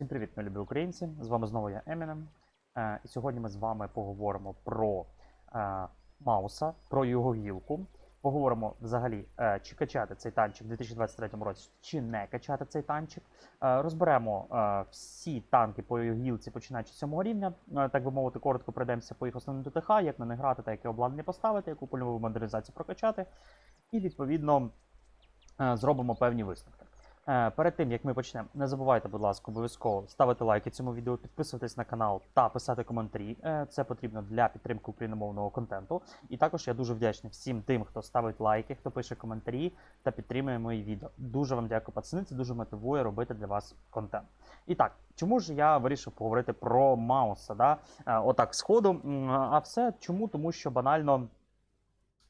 Всім привіт, ми любі українці! З вами знову я Емінем. Е, і сьогодні ми з вами поговоримо про е, Мауса, про його гілку. Поговоримо взагалі, е, чи качати цей танчик в 2023 році, чи не качати цей танчик. Е, розберемо е, всі танки по його гілці, починаючи з 7 рівня. Е, так би мовити, коротко пройдемося по їх основним ДТХ, як на них грати та яке обладнання поставити, яку польову модернізацію прокачати. І відповідно е, зробимо певні висновки. Е, Перед тим як ми почнемо, не забувайте, будь ласка, обов'язково ставити лайки цьому відео, підписуватись на канал та писати коментарі. Е, Це потрібно для підтримки україномовного контенту. І також я дуже вдячний всім тим, хто ставить лайки, хто пише коментарі та підтримує мої відео. Дуже вам дякую, пацани. Це дуже мотивує робити для вас контент. І так, чому ж я вирішив поговорити про Мауса? Да? Е, Отак, сходу. А все чому? Тому що банально.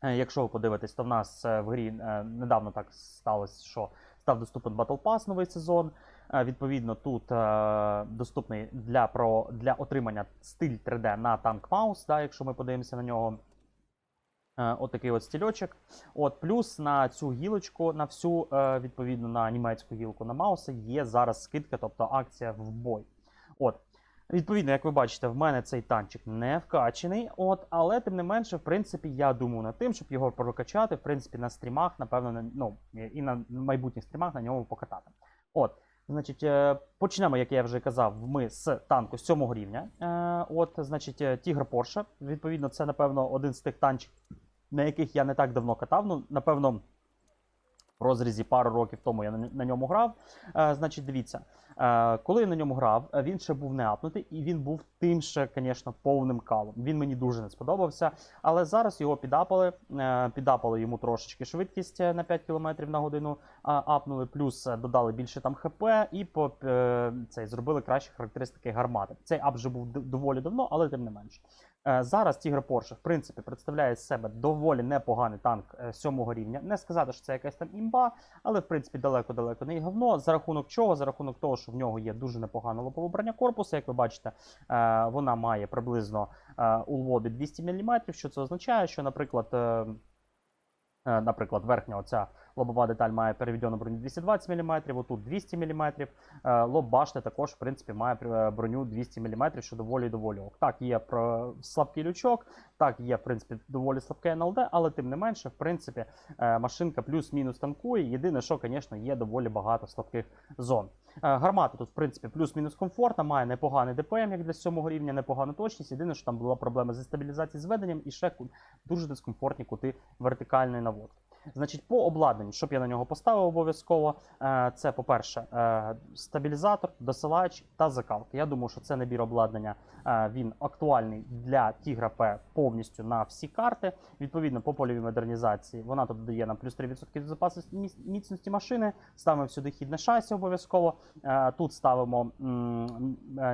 Якщо ви подивитесь, то в нас в грі недавно так сталося, що став доступен Battle Pass новий сезон. Е, Відповідно, тут е, доступний для, про, для отримання стиль 3D на танк Маус, да, якщо ми подивимося на нього. Е, Отакий от стільочок. От, плюс на цю гілочку, на всю, відповідно, на німецьку гілку на Мауса є зараз скидка, тобто акція в бой. От. Відповідно, як ви бачите, в мене цей танчик не вкачений, от, але тим не менше, в принципі, я думаю над тим, щоб його прокачати, в принципі, на стрімах, напевно, на, ну, і на майбутніх стрімах на ньому покатати. От, значить, е, почнемо, як я вже казав, ми з танку 7 рівня. Е, От, значить, е, Тігр Порше. Відповідно, це, напевно, один з тих танчиків, на яких я не так давно катав. Ну, напевно, в розрізі пару років тому я на, ньому грав. Е, значить, дивіться, е, коли я на ньому грав, е, він ще був не апнутий, і він був тим ще, звісно, повним калом. Він мені дуже не сподобався. Але зараз його підапали, підапали йому трошечки швидкість на 5 км на годину, апнули, плюс додали більше там ХП і по, цей, зробили кращі характеристики гармати. Цей ап вже був доволі давно, але тим не менше. Е, Зараз Тігр Порше, в принципі, представляє з себе доволі непоганий танк е, сьомого рівня. Не сказати, що це якась там імба, але в принципі далеко-далеко не говно. За рахунок чого? За рахунок того, що в нього є дуже непогане лобове броня корпусу. Як ви бачите, е, вона має приблизно у лобі 200 мм. Що це означає? Що, наприклад, наприклад, верхня оця лобова деталь має переведену броню 220 мм, отут 200 мм. Е, Лоб башти також, в принципі, має е, броню 200 мм, що доволі доволі ок. Так, є слабкий лючок, так, є, в принципі, доволі слабке НЛД, але тим не менше, в принципі, е, машинка плюс-мінус танкує. Єдине, що, звісно, є доволі багато слабких зон. Гармата тут, в принципі, плюс-мінус комфортна, має непоганий ДПМ, як для 7 рівня, непогану точність. Єдине, що там була проблема зі стабілізацією зведенням і ще дуже дискомфортні кути вертикальної наводки. Значить, по обладнанню, щоб я на нього поставив обов'язково, е, це, по-перше, е, стабілізатор, досилач та закалка. Я думаю, що це набір обладнання е, він актуальний для Тігра П повністю на всі карти. Відповідно, по польовій модернізації вона тут дає нам плюс 3% запасу міцності машини. Ставимо сюди хідне шасі обов'язково. Тут ставимо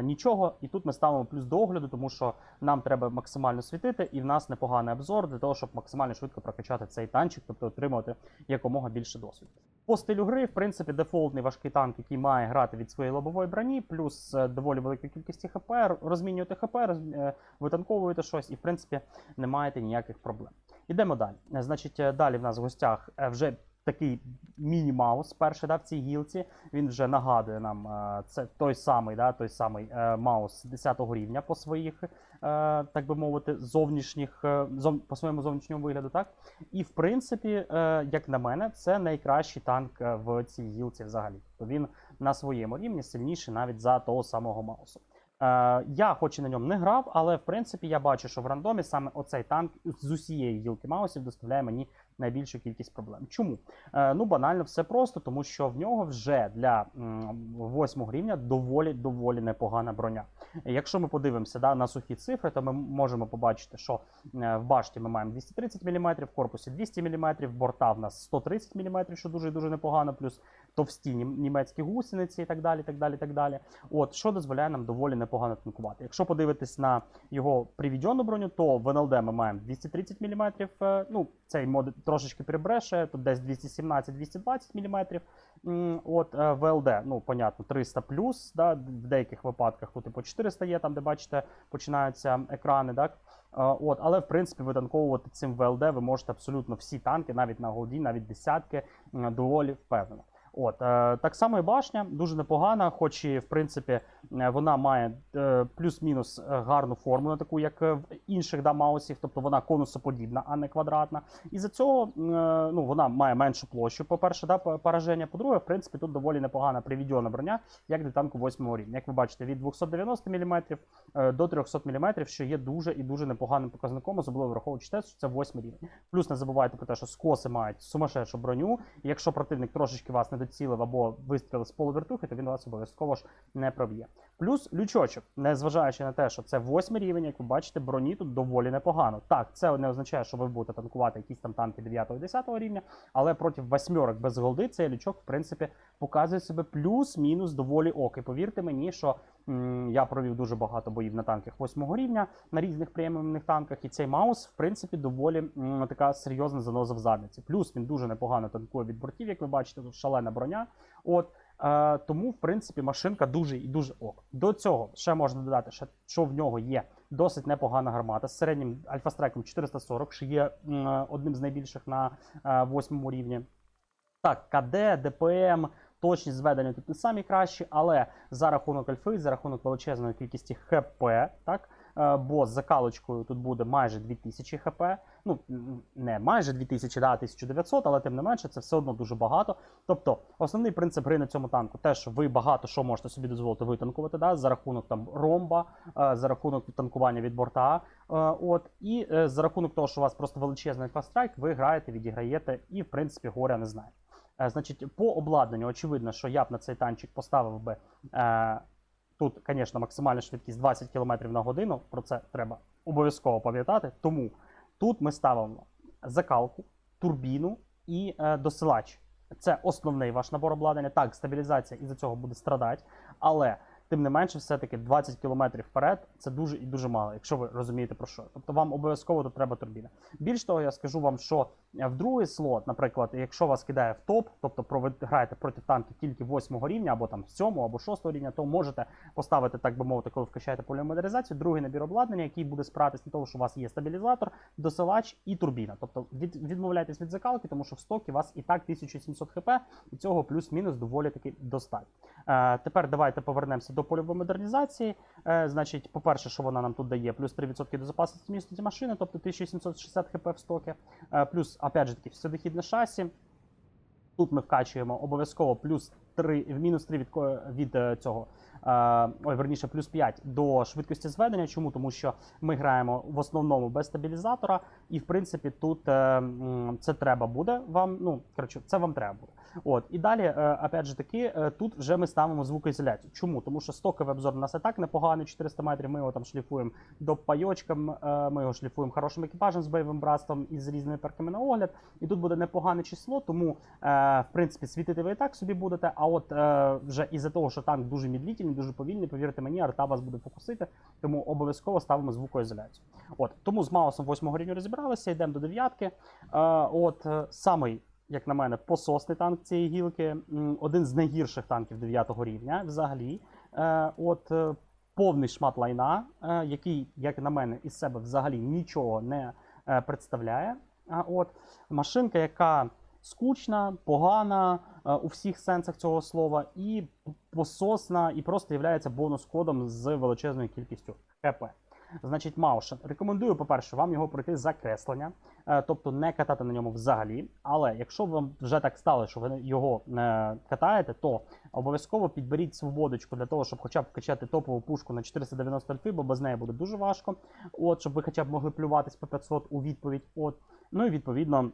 нічого, і тут ми ставимо плюс до огляду, тому що нам треба максимально світити, і в нас непоганий обзор для того, щоб максимально швидко прокачати цей танчик, тобто отримувати якомога більше досвіду. По стилю гри, в принципі, дефолтний важкий танк, який має грати від своєї лобової броні, плюс е, доволі великої кількості ХП, розмінюєте ХП, е, витанковуєте щось, і в принципі не маєте ніяких проблем. Ідемо далі. Значить, е, далі в нас в гостях вже такий міні-маус, перший да, в цій гілці. Він вже нагадує нам е, це той самий, да, той самий е, маус 10-го рівня по своїх, е, так би мовити, зовнішніх, зов, по своєму зовнішньому вигляду, так? І в принципі, як на мене, це найкращий танк в цій гілці взагалі. Тобто він на своєму рівні сильніший навіть за того самого маусу. Я хоч і на ньому не грав, але в принципі я бачу, що в рандомі саме оцей танк з усієї гілки маусів доставляє мені найбільшу кількість проблем. Чому? Е, ну банально все просто, тому що в нього вже для восьмого рівня доволі доволі непогана броня. Якщо ми подивимося да, на сухі цифри, то ми можемо побачити, що е, в башті ми маємо 230 мм, в корпусі 200 мм, борта в нас 130 мм, що дуже дуже непогано, плюс товсті німецькі гусениці і так далі. так далі, так далі. От, що дозволяє нам доволі непогано танкувати. Якщо подивитись на його приведену броню, то в НЛД ми маємо 230 мм, ну, цей мод трошечки перебреше, тут десь 217-220 мм. От е, ВЛД, ну, понятно, 300 плюс, да, в деяких випадках тут і по 400 є, там, де бачите, починаються екрани, так? Е, От, але в принципі витанковувати цим ВЛД ви можете абсолютно всі танки, навіть на голді, навіть десятки, доволі впевнено. От е, так само і башня дуже непогана, хоч і в принципі е, вона має е, плюс-мінус гарну форму, не таку, як в інших да, маусів, тобто вона конусоподібна, а не квадратна. І за цього ну, вона має меншу площу, по-перше, да, пораження. По-друге, в принципі, тут доволі непогана привідьона броня, як для танку 8 рівня. Як ви бачите, від 290 мм до 300 мм, що є дуже і дуже непоганим показником, особливо враховуючи те, що це 8 рівень. Плюс не забувайте про те, що скоси мають сумасшедшу броню. І якщо противник трошечки вас не доцілив або вистрілив з полувертухи, то він вас обов'язково ж не проб'є. Плюс лючочок, незважаючи на те, що це 8 рівень, як ви бачите, броні тут доволі непогано. Так, це не означає, що ви будете танкувати якісь там танки 9-10 рівня, але проти восьмерок без голди цей лючок, в принципі, показує себе плюс-мінус доволі ок. І повірте мені, що м, я провів дуже багато боїв на танках 8 рівня на різних преміумних танках, і цей маус, в принципі, доволі м, така серйозна заноза в задниці. Плюс він дуже непогано танкує від бортів, як ви бачите, тут шалена броня. От е, тому, в принципі, машинка дуже і дуже ок. До цього ще можна додати, що, в нього є досить непогана гармата з середнім альфа-страйком 440, що є м, одним з найбільших на е, восьмому рівні. Так, КД, ДПМ, точність зведення тут не самі кращі, але за рахунок альфи, за рахунок величезної кількості ХП, так, е, бо з закалочкою тут буде майже 2000 ХП. Ну, не майже 2000, да, 1900, але тим не менше, це все одно дуже багато. Тобто, основний принцип гри на цьому танку те, що ви багато що можете собі дозволити витанкувати, да, за рахунок там ромба, е, за рахунок танкування від борта. Е, От, і за рахунок того, що у вас просто величезний фастрайк, ви граєте, відіграєте і, в принципі, горя не знає. Значить, по обладнанню, очевидно, що я б на цей танчик поставив би тут, звісно, максимальна швидкість 20 км на годину. Про це треба обов'язково пам'ятати. Тому тут ми ставимо закалку, турбіну і е, досилач. Це основний ваш набор обладнання. Так, стабілізація із-за цього буде страдати, але тим не менше, все-таки 20 км вперед це дуже і дуже мало, якщо ви розумієте про що. Тобто вам обов'язково тут треба турбіна. Більш того, я скажу вам, що е, в другий слот, наприклад, якщо вас кидає в топ, тобто ви граєте проти танків тільки 8 рівня, або там 7 або 6 рівня, то можете поставити, так би мовити, коли вкачаєте полімодеризацію, другий набір обладнання, який буде спиратись на того, що у вас є стабілізатор, досилач і турбіна. Тобто від, відмовляйтесь від закалки, тому що в стокі у вас і так 1700 хп, і цього плюс-мінус доволі таки достатньо. Е, тепер давайте повернемося до польової модернізації. Е, значить, по-перше, що вона нам тут дає, плюс 3% до запасності міцності машини, тобто 1760 хп в стокі. Е, плюс, опять же таки, всюдохідне шасі. Тут ми вкачуємо обов'язково плюс 3, в мінус 3 від, від е, цього. Ой, верніше, плюс 5 до швидкості зведення. Чому? Тому що ми граємо в основному без стабілізатора, і в принципі тут це треба буде вам. Ну, коротше, це вам треба буде. От, і далі, е, опять же таки, е, тут вже ми ставимо звукоізоляцію. Чому? Тому що стоковий обзор у нас і так непоганий, 400 метрів. Ми його там шліфуємо до пайочкам, е, ми його шліфуємо хорошим екіпажем з бойовим братством і з різними перками на огляд. І тут буде непогане число, тому в принципі світити ви і так собі будете. А от вже із-за того, що танк дуже медлительний, дуже повільний, повірте мені, арта вас буде фокусити, тому обов'язково ставимо звукоізоляцію. От тому з Маусом 8 рівня розібралися, йдемо до дев'ятки. От самий. Як на мене, пососний танк цієї гілки, один з найгірших танків 9 рівня взагалі. Е, от е, повний шмат лайна, е, який, як на мене, із себе взагалі нічого не представляє. От машинка, яка скучна, погана у всіх сенсах цього слова, і пососна, і просто є бонус-кодом з величезною кількістю ХП. Значить, Маушен. Рекомендую, по-перше, вам його пройти закреслення, е, тобто не катати на ньому взагалі. Але якщо вам вже так стало, що ви його не катаєте, то обов'язково підберіть свободочку для того, щоб хоча б вкачати топову пушку на 490 альфи, бо без неї буде дуже важко. От, щоб ви хоча б могли плюватись по 500 у відповідь. От. Ну і відповідно.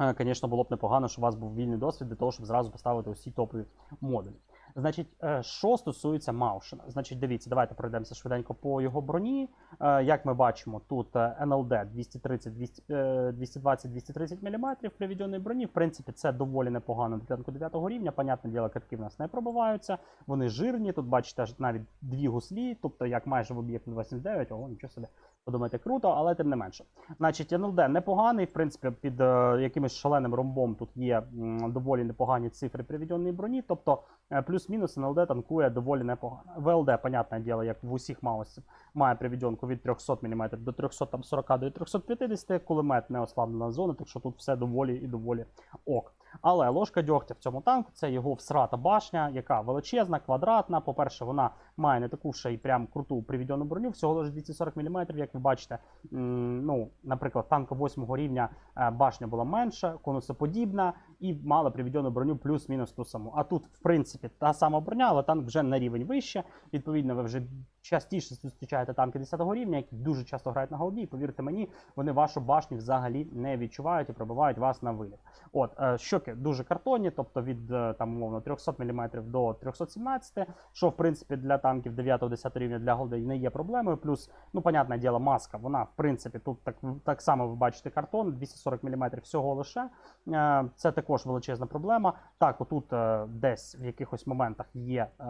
Е, Звісно, було б непогано, щоб у вас був вільний досвід для того, щоб зразу поставити усі топові модулі. Значить, е, що стосується Маушена, значить, дивіться, давайте пройдемося швиденько по його броні. Е, Як ми бачимо, тут е, NLD 230, 200, е, 220-230 мм приведеної броні. В принципі, це доволі непогано для танку 9 рівня. Понятне діло, катки в нас не пробиваються, вони жирні. Тут бачите навіть дві гуслі, тобто як майже в об'єкт 279, ого, нічого собі. Подумайте, круто, але тим не менше. Значить, NLD непоганий, в принципі, під е, якимось шаленим ромбом тут є м, доволі непогані цифри приведеної броні, тобто е, плюс-мінус NLD танкує доволі непогано. ВЛД, понятне діло, як в усіх маусів, має приведенку від 300 мм до 340 до 350, кулемет не ослаблена зона, так що тут все доволі і доволі ок. Але ложка дьогтя в цьому танку це його всрата башня, яка величезна, квадратна. По-перше, вона має не таку ще й прям круту приведену броню, всього лише 240 мм, як ви бачите. Ну, наприклад, танка 8 рівня е, башня була менша, конусоподібна і мала приведену броню плюс-мінус ту саму. А тут, в принципі, та сама броня, але танк вже на рівень вище. Відповідно, ви вже частіше зустрічаєте танки 10 рівня, які дуже часто грають на голді. І повірте мені, вони вашу башню взагалі не відчувають і пробивають вас на виліт. От е, щоки дуже картонні, тобто від е, там умовно 300 мм до 317, що в принципі для танків 9-10 рівня для голди не є проблемою. Плюс, ну понятне діло, маска. Вона в принципі тут так так само ви бачите картон, 240 мм всього лише. Е, Це також величезна проблема. Так, отут е, десь в якихось моментах є. е,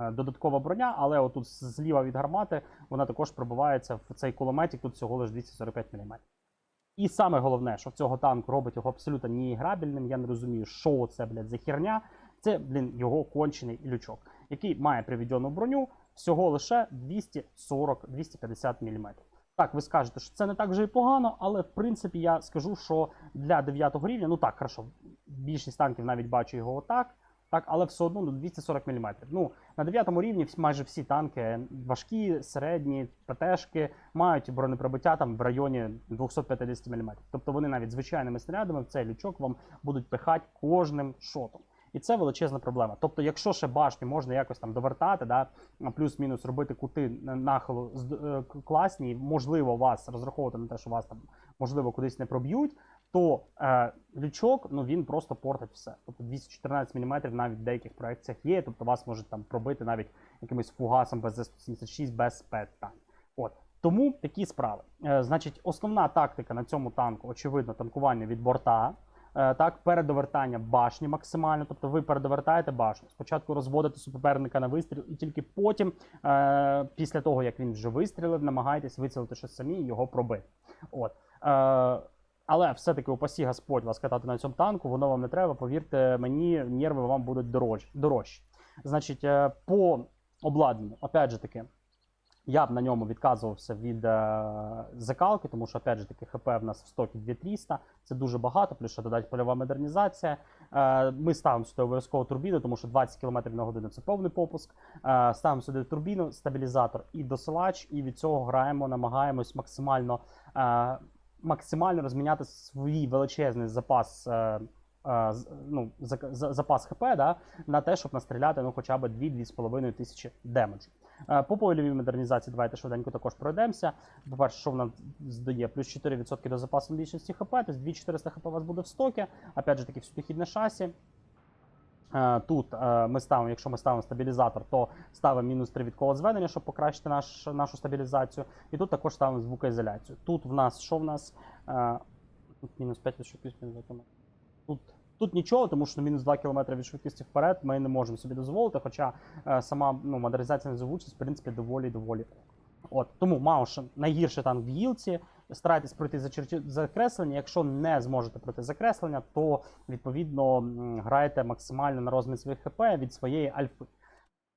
е, Додаткова броня, але отут зліва від гармати вона також пробивається в цей кулеметик, тут всього лише 245 мм. І саме головне, що в цього танку робить його абсолютно неіграбельним. Я не розумію, що це, блядь, за херня. Це, блін, його кончений лючок, який має приведену броню всього лише 240-250 мм. Так, ви скажете, що це не так вже і погано, але в принципі я скажу, що для 9 рівня, ну так, хорошо, більшість танків навіть бачу його отак. Так, але все одно ну, 240 мм. Ну, на 9 рівні майже всі танки важкі, середні, ПТшки мають бронепробиття там в районі 250 мм. Тобто вони навіть звичайними снарядами в цей лючок вам будуть пихати кожним шотом. І це величезна проблема. Тобто, якщо ще башню можна якось там довертати, да, плюс-мінус робити кути нахилу з- е, класні, можливо, вас розраховувати на те, що вас там можливо кудись не проб'ють, то е, лючок ну він просто портить все. Тобто 214 мм навіть в деяких проекціях є, тобто вас можуть там пробити навіть якимось фугасом без 176 без питань. От. Тому такі справи. Е, значить, основна тактика на цьому танку, очевидно, танкування від борта. Е, Так, передовертання башні максимально. Тобто ви передовертаєте башню. Спочатку розводите суперника на вистріл, і тільки потім, е, після того як він вже вистрілив, намагаєтесь вицілити щось самі і його пробити. От. Е, але все-таки упасі Господь вас катати на цьому танку, воно вам не треба. Повірте мені, нерви вам будуть дорожчі. Значить, е, по обладнанню, опять же таки, я б на ньому відказувався від е, закалки, тому що, опять же таки, ХП в нас в стокі 2300, це дуже багато, плюс ще додать польова модернізація. Е, ми ставимо сюди обов'язково турбіну, тому що 20 км на годину це повний попуск. Е, ставимо сюди турбіну, стабілізатор і досилач, і від цього граємо, намагаємось максимально, е, максимально розміняти свій величезний запас. Е, е, ну, запас ХП да, на те, щоб настріляти ну, хоча б 2-2,5 тисячі демеджу. Е, По польовій модернізації давайте швиденько також пройдемося. По-перше, що вона здає? Плюс 4% до запасу більшості ХП, тобто 2400 ХП у вас буде в стокі. Опять же таки, всюдохідне шасі. Е, Тут е, ми ставимо, якщо ми ставимо стабілізатор, то ставимо мінус 3 від кола зведення, щоб покращити наш, нашу стабілізацію. І тут також ставимо звукоізоляцію. Тут в нас що в нас? Тут мінус 5 від швидкості, мінус 2 км. Тут, тут нічого, тому що мінус 2 км від швидкості вперед ми не можемо собі дозволити, хоча е, сама ну, модернізація незавучість, в принципі, доволі доволі. От тому Маушен найгірший танк в гілці. Старайтесь пройти закреслення. Якщо не зможете пройти закреслення, то відповідно м, грайте максимально на розмір своїх ХП від своєї альфи.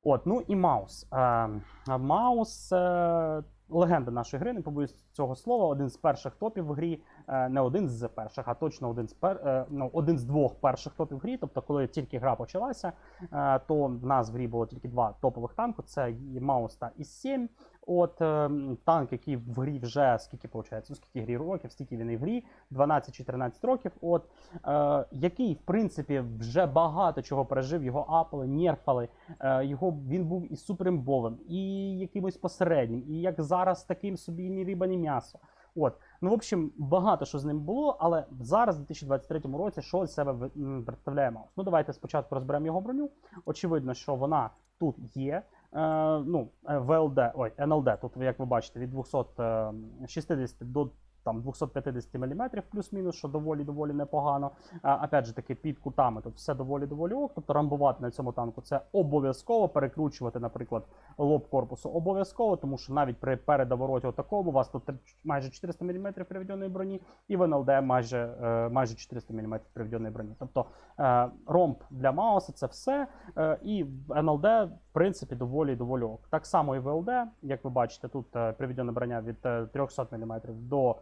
От, ну і Маус. Е, Маус е, легенда нашої гри, не побоюсь цього слова. Один з перших топів в грі, е, не один з перших, а точно один з пер, е, ну, один з двох перших топів в грі. Тобто, коли тільки гра почалася, е, то в нас в грі було тільки два топових танку: це Маус та Іс-7. От е, танк, який в грі вже скільки виходить, ну скільки грі років, стільки він і в грі, 12 чи 13 років. От е, який, в принципі, вже багато чого пережив, його апали, нерфали. Е, його він був і суперимбовим, і якимось посереднім, і як зараз таким собі ні риба, ні м'ясо. От, ну в общем, багато що з ним було, але зараз, в 2023 році, що з себе представляє Маус? Ну давайте спочатку розберемо його броню. Очевидно, що вона тут є. Е, ну, е, ВЛД, ой, НЛД, тут, як ви бачите, від 260 до там 250 мм плюс-мінус, що доволі доволі непогано. А, опять же таки, під кутами тут все доволі доволі ок. Тобто рамбувати на цьому танку це обов'язково. Перекручувати, наприклад, лоб корпусу обов'язково, тому що навіть при передовороті отакому у вас тут майже 400 мм приведеної броні, і в НЛД майже, е, майже 400 мм приведеної броні. Тобто е, ромб для Мауса це все. Е, і в НЛД, в принципі, доволі доволі ок. Так само і в ЛД, як ви бачите, тут приведена броня від е, 300 мм до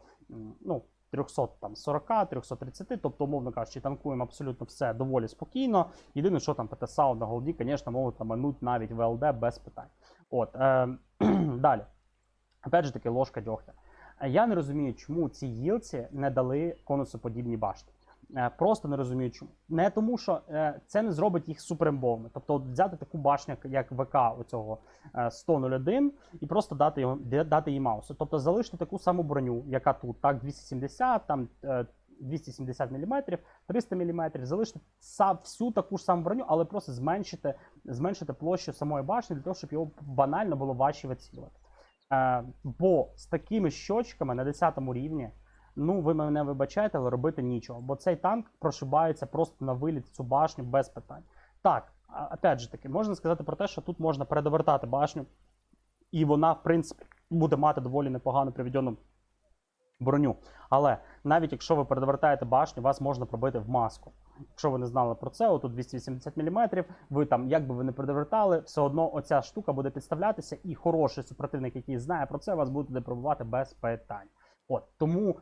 ну, 340, 330, тобто, умовно кажучи, танкуємо абсолютно все доволі спокійно. Єдине, що там ПТСА на голді, звісно, можуть там навіть ВЛД без питань. От, е, далі. Опять же таки, ложка дьогтя. Я не розумію, чому ці гілці не дали конусоподібні башти. Е, Просто не розумію, чому. Не тому, що е, це не зробить їх суперембовими. Тобто, от взяти таку башню, як- ВК оцього е, 101 і просто дати його дати їй маусу. Тобто залишити таку саму броню, яка тут, так, 270, там е, 270 мм, 300 мм, залишити всю таку ж саму броню, але просто зменшити, зменшити площу самої башні для того, щоб його банально було важче вицілювати. Е, бо з такими щочками на 10 рівні, ну ви мене вибачаєте, але робити нічого. Бо цей танк прошибається просто на виліт цю башню без питань. Так, опять же таки, можна сказати про те, що тут можна передовертати башню, і вона, в принципі, буде мати доволі непогано приведену броню. Але навіть якщо ви передовертаєте башню, вас можна пробити в маску. Якщо ви не знали про це, отут 280 мм, ви там, як би ви не передовертали, все одно оця штука буде підставлятися, і хороший супротивник, який знає про це, вас буде пробувати без питань. От тому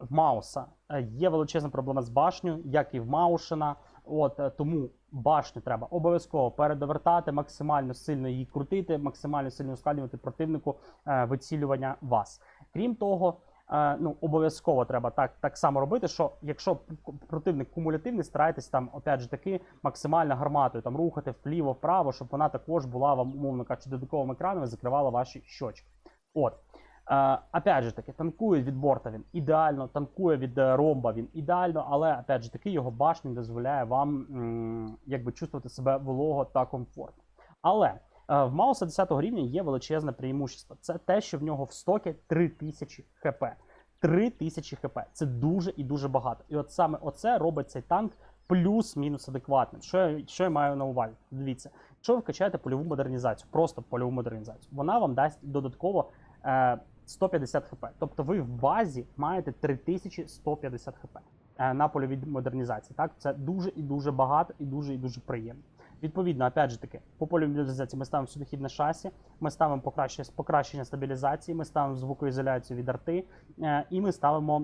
в Мауса е, є величезна проблема з башню, як і в Маушена. От е, тому башню треба обов'язково передовертати, максимально сильно її крутити, максимально сильно ускладнювати противнику е, вицілювання вас. Крім того, ну обов'язково треба так, так само робити, що якщо противник кумулятивний, старайтесь там, опять же таки, максимально гарматою там рухати впліво, вправо, щоб вона також була вам, умовно кажучи, додатковим екраном і закривала ваші щочки. От. Е, опять же таки, танкує від борта він ідеально, танкує від е, ромба він ідеально, але опять же таки його башня дозволяє вам якби чувствувати себе волого та комфортно. Але е, в Мауса 10 рівня є величезне преимущество. Це те, що в нього в стокі 3000 хп. 3000 хп. Це дуже і дуже багато. І от саме оце робить цей танк плюс-мінус адекватним. Що я, що я маю на увазі? Дивіться, якщо ви вкачаєте польову модернізацію, просто польову модернізацію, вона вам дасть додатково 150 хп. Тобто ви в базі маєте 3150 хп е, на польовій модернізації. Так, це дуже і дуже багато, і дуже і дуже приємно. Відповідно, опять же таки, по польовій модернізації ми ставимо сюдохідне шасі, ми ставимо покращення, покращення стабілізації, ми ставимо звукоізоляцію від арти, е, і ми ставимо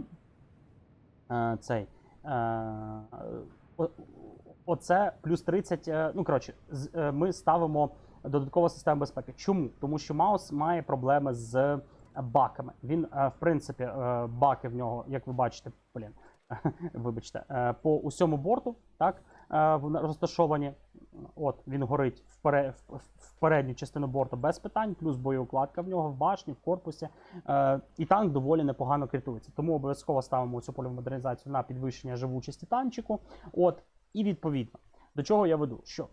е, цей. Оце плюс 30. е, Ну, коротше, ми ставимо додаткову систему безпеки. Чому? Тому що Маус має проблеми з баками. Він, е, в принципі, е, баки в нього, як ви бачите, блін, вибачте, е, по усьому борту, так, розташовані. От він горить в, пере, в, в передню частину борту без питань, плюс боєукладка в нього в башні, в корпусі. І танк доволі непогано критується. Тому обов'язково ставимо цю польову модернізацію на підвищення живучості танчику. От, і відповідно, до чого я веду? Що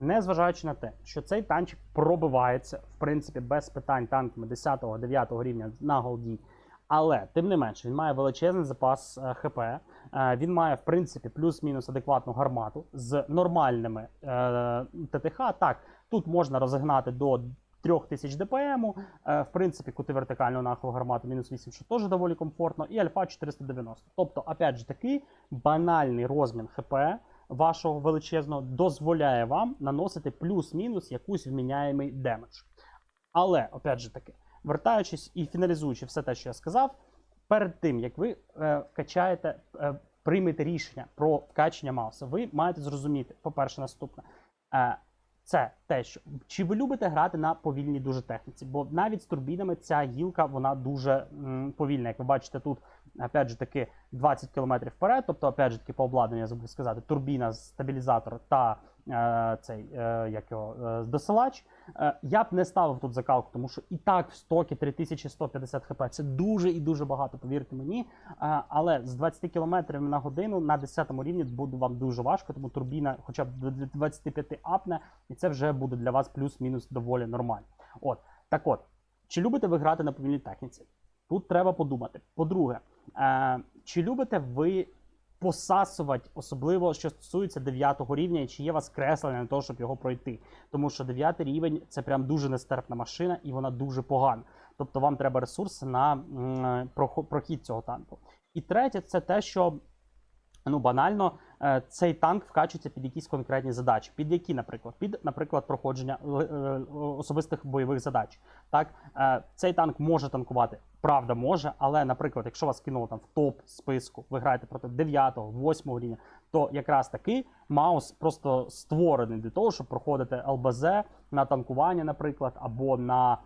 Незважаючи на те, що цей танчик пробивається, в принципі, без питань танками 10-9 рівня на голді. Але тим не менше, він має величезний запас е, ХП. Е, він має, в принципі, плюс-мінус адекватну гармату з нормальними е, ТТХ. Так, тут можна розігнати до 3000 ДПМ. Е, в принципі, кути вертикального нахилу гармату мінус 8, що теж доволі комфортно, і альфа 490. Тобто, опять же таки, банальний розмін ХП вашого величезного дозволяє вам наносити плюс-мінус якусь вміняємий демедж. Але, опять же таки, вертаючись і фіналізуючи все те, що я сказав, перед тим як ви е, качаєте, е, приймете рішення про вкачення мауса, ви маєте зрозуміти, по-перше, наступне. Е, це те, що чи ви любите грати на повільній дуже техніці, бо навіть з турбінами ця гілка вона дуже м, повільна. Як ви бачите, тут опять же таки 20 км вперед, тобто, опять же таки по обладнанню я забув сказати, турбіна, стабілізатор та е, цей е, як його е, досилач. Е, я б не ставив тут закалку, тому що і так в стокі 3150 хп це дуже і дуже багато, повірте мені. Е, але з 20 км на годину на 10 рівні буде вам дуже важко, тому турбіна, хоча б до 25 апне, і це вже буде для вас плюс-мінус доволі нормально. От так от, чи любите ви грати на повільній техніці? Тут треба подумати. По-друге, е, чи любите ви посасувати, особливо що стосується 9 рівня, і чи є у вас креслення на те, щоб його пройти? Тому що 9 рівень це прям дуже нестерпна машина, і вона дуже погана. Тобто вам треба ресурси на м, прохо- прохід цього танку. І третє, це те, що ну банально е, цей танк вкачується під якісь конкретні задачі. Під які, наприклад, під, наприклад, проходження ли- е, особистих бойових задач. Так, е, цей танк може танкувати. Правда, може, але, наприклад, якщо вас кинуло там в топ списку, ви граєте проти 9, 8 рівня, то якраз таки Маус просто створений для того, щоб проходити ЛБЗ на танкування, наприклад, або на е,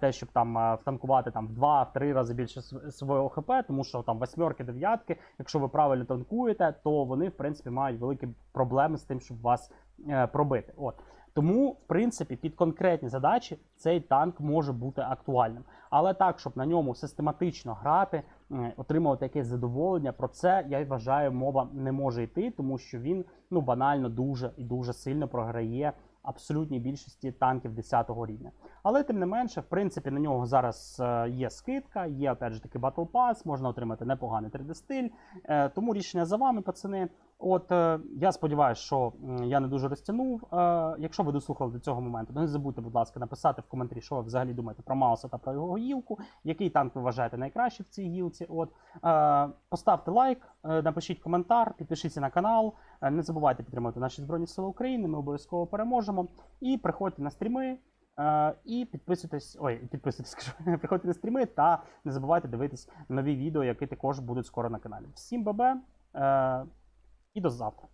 те, щоб там е, втанкувати там в 2-3 рази більше свого ХП, тому що там восьмерки, дев'ятки, якщо ви правильно танкуєте, то вони в принципі мають великі проблеми з тим, щоб вас е, пробити. От. Тому, в принципі, під конкретні задачі цей танк може бути актуальним. Але так, щоб на ньому систематично грати, отримувати якесь задоволення, про це я вважаю, мова не може йти, тому що він ну банально дуже і дуже сильно програє абсолютній більшості танків 10 рівня. Але тим не менше, в принципі, на нього зараз е, є скидка, є опять же таки Battle Pass, можна отримати непоганий 3D стиль. Е, тому рішення за вами, пацани. От е, я сподіваюся, що я не дуже розтягнув. Е, якщо ви дослухали до цього моменту, то не забудьте, будь ласка, написати в коментарі, що ви взагалі думаєте про Мауса та про його гілку, який танк ви вважаєте найкращий в цій гілці. От е, поставте лайк, напишіть коментар, підпишіться на канал. Не забувайте підтримувати наші збройні сили України. Ми обов'язково переможемо. І приходьте на стріми. І підписуйтесь, ой, підписуйтесь, скажу, приходьте на стріми та не забувайте дивитись нові відео, які також будуть скоро на каналі. Всім бабе і до завтра.